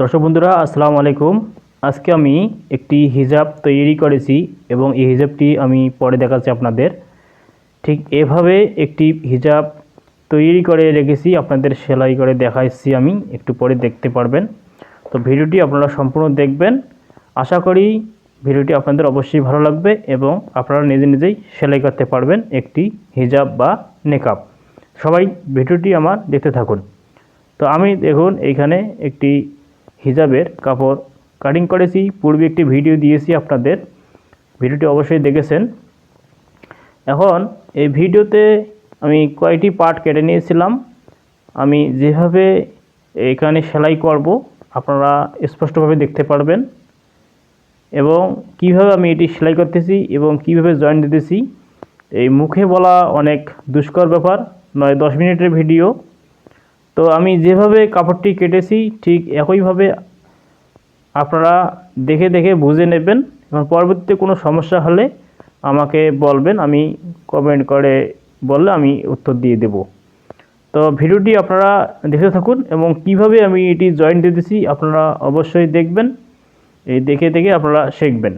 দর্শক বন্ধুরা, আসসালামু আলাইকুম। আজকে আমি একটি হিজাব তৈরি করেছি এবং এই হিজাবটি আমি পরে দেখাচ্ছি আপনাদের। ঠিক এভাবে একটি হিজাব তৈরি করে রেখেছি, আপনাদের সেলাই করে দেখাচ্ছি আমি, একটু পরে দেখতে পারবেন। তো ভিডিওটি আপনারা সম্পূর্ণ দেখবেন। আশা করি ভিডিওটি আপনাদের অবশ্যই ভালো লাগবে এবং আপনারা নিজে নিজেই সেলাই করতে পারবেন একটি হিজাব বা নেকাব সবাই ভিডিওটি আমার দেখতে থাকুন। তো আমি দেখুন এইখানে একটি হিজাবের কাপড় কাটিং করেছি। পূর্বে একটি ভিডিও দিয়েছি আপনাদের। ভিডিওটি অবশ্যই দেখেছেন। এখন এই ভিডিওতে আমি কয়টি পার্ট কেটে নিয়েছিলাম। আমি যেভাবে এখানে সেলাই করব, আপনারা স্পষ্টভাবে দেখতে পারবেন। এবং কীভাবে আমি এটি সেলাই করতেছি এবং কীভাবে জয়েন দিতেছি, এই মুখে বলা অনেক দুষ্কর ব্যাপার। নয়, দশ মিনিটের ভিডিও তো আমি যেভাবে কাপড়টি কেটেছি, ঠিক একইভাবে আপনারা দেখে দেখে বুঝে নেবেন এবং পরবর্তীতে কোনো সমস্যা হলে আমাকে বলবেন, আমি কমেন্ট করে বললে আমি উত্তর দিয়ে দেব। তো ভিডিওটি আপনারা দেখতে থাকুন এবং কীভাবে আমি এটি জয়েন দিতেছি আপনারা অবশ্যই দেখবেন। এই দেখে দেখে আপনারা শিখবেন।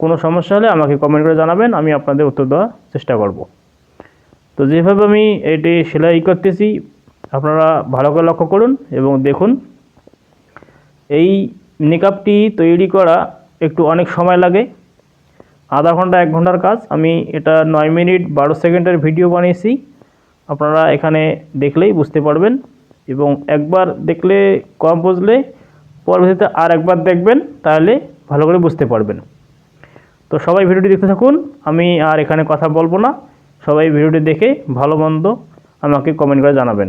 কোনো সমস্যা হলে আমাকে কমেন্ট করে জানাবেন, আমি আপনাদের উত্তর দেওয়ার চেষ্টা করব। তো যেভাবে আমি এটি সেলাই করতেছি আপনারা ভালো করে লক্ষ্য করুন এবং দেখুন, এই নিকাপটি তৈরি করা একটু অনেক সময় লাগে। আধা ঘণ্টা, এক ঘণ্টার কাজ। আমি এটা নয় মিনিট, বারো সেকেন্ডের ভিডিও বানিয়েছি। আপনারা এখানে দেখলেই বুঝতে পারবেন এবং একবার দেখলে, কম বুঝলে, পরবর্তীতে আর একবার দেখবেন, তাহলে ভালো করে বুঝতে পারবেন। তো সবাই ভিডিওটি দেখতে থাকুন। আমি আর এখানে কথা বলব না। সবাই ভিডিওটি দেখে ভালো মন্দ আমাকে কমেন্ট করে জানাবেন।